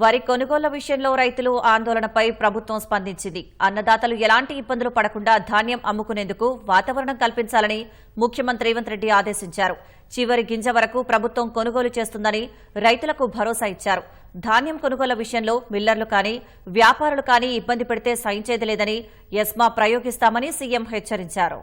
వరి కొనుగోళ్ళ విషయంలో రైతులు ఆందోళనపై ప్రభుత్వం స్పందించింది. అన్నదాతలు ఎలాంటి ఇబ్బందులు పడకుండా ధాన్యం అమ్ముకునేందుకు వాతావరణం కల్పించాలని ముఖ్యమంత్రి రేవంత్ రెడ్డి ఆదేశించారు. చివరి గింజ వరకు ప్రభుత్వం కొనుగోలు చేస్తుందని రైతులకు భరోసా ఇచ్చారు. ధాన్యం కొనుగోళ్ళ విషయంలో మిల్లర్లు కానీ వ్యాపారులు కానీ ఇబ్బంది పెడితే సహించేది లేదని ఎస్మా ప్రయోగిస్తామని సీఎం హెచ్చరించారు.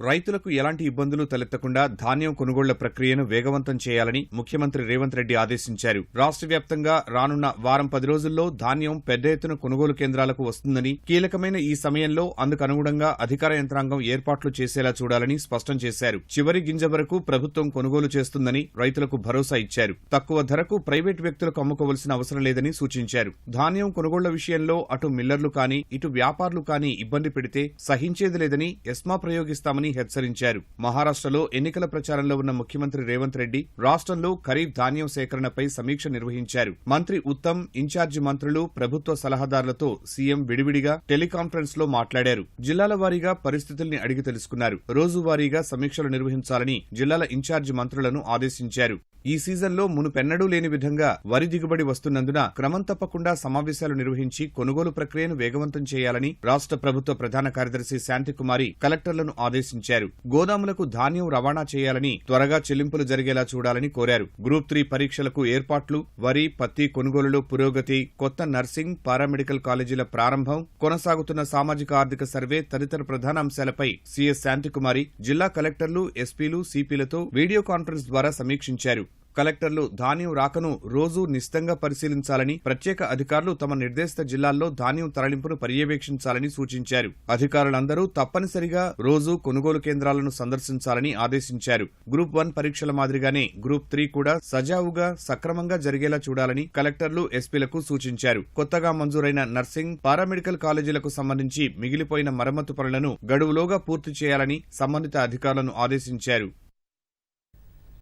రైతులకు ఎలాంటి ఇబ్బందులు తలెత్తకుండా ధాన్యం కొనుగోళ్ళ ప్రక్రియను వేగవంతం చేయాలని ముఖ్యమంత్రి రేవంత్ రెడ్డి ఆదేశించారు. రాష్ట్ర వ్యాప్తంగా రానున్న వారం పది రోజుల్లో ధాన్యం పెద్ద ఎత్తున కొనుగోలు కేంద్రాలకు వస్తుందని కీలకమైన ఈ సమయంలో అందుకు అనుగుణంగా అధికార యంత్రాంగం ఏర్పాట్లు చేసేలా చూడాలని స్పష్టం చేశారు. చివరి గింజ వరకు ప్రభుత్వం కొనుగోలు చేస్తుందని రైతులకు భరోసా ఇచ్చారు. తక్కువ ధరకు ప్రైవేటు వ్యక్తులకు అమ్ముకోవలసిన అవసరం లేదని సూచించారు. ధాన్యం కొనుగోళ్ళ విషయంలో అటు మిల్లర్లు కానీ ఇటు వ్యాపారులు కానీ ఇబ్బంది పెడితే సహించేది లేదని ఎస్మా ప్రయోగిస్తామని హెచ్చరించారు. మహారాష్ట్రలో ఎన్నికల ప్రచారంలో ఉన్న ముఖ్యమంత్రి రేవంత్ రెడ్డి రాష్ట్రంలో ఖరీఫ్ ధాన్యం సేకరణపై సమీక్ష నిర్వహించారు. మంత్రి ఉత్తమ్ ఇన్ఛార్జి మంత్రులు ప్రభుత్వ సలహాదారులతో సీఎం విడివిడిగా టెలికాన్ఫరెన్స్లో మాట్లాడారు. జిల్లాల వారీగా పరిస్థితుల్ని అడిగి తెలుసుకున్నారు. రోజువారీగా సమీక్షలు నిర్వహించాలని జిల్లాల ఇన్ఛార్జి మంత్రులను ఆదేశించారు. ఈ సీజన్లో మునుపెన్నడూ లేని విధంగా వరి దిగుబడి వస్తున్నందున క్రమం తప్పకుండా సమావేశాలు నిర్వహించి కొనుగోలు ప్రక్రియను వేగవంతం చేయాలని రాష్ట్ర ప్రభుత్వ ప్రధాన కార్యదర్శి శాంతికుమారి కలెక్టర్లను ఆదేశించారు గోదాములకు ధాన్యం రవాణా చేయాలని త్వరగా చెల్లింపులు జరిగేలా చూడాలని కోరారు. గ్రూప్ త్రీ పరీక్షలకు ఏర్పాట్లు వరి పత్తి కొనుగోలులో పురోగతి కొత్త నర్సింగ్ పారామెడికల్ కాలేజీల ప్రారంభం కొనసాగుతున్న సామాజిక ఆర్థిక సర్వే తదితర ప్రధాన అంశాలపై సీఎస్ శాంతికుమారి జిల్లా కలెక్టర్లు ఎస్పీలు సిపిలతో వీడియో కాన్ఫరెన్స్ ద్వారా సమీక్షించారు. కలెక్టర్లు ధాన్యం రాకను రోజూ నిశితంగా పరిశీలించాలని ప్రత్యేక అధికారులు తమ నిర్దేశిత జిల్లాల్లో ధాన్యం తరలింపును పర్యవేక్షించాలని సూచించారు. అధికారులందరూ తప్పనిసరిగా రోజూ కొనుగోలు కేంద్రాలను సందర్శించాలని ఆదేశించారు. గ్రూప్ వన్ పరీక్షల మాదిరిగానే గ్రూప్ త్రీ కూడా సజావుగా సక్రమంగా జరిగేలా చూడాలని కలెక్టర్లు ఎస్పీలకు సూచించారు. కొత్తగా మంజూరైన నర్సింగ్ పారామెడికల్ కాలేజీలకు సంబంధించి మిగిలిపోయిన మరమ్మతు పనులను గడువులోగా పూర్తి చేయాలని సంబంధిత అధికారులను ఆదేశించారు.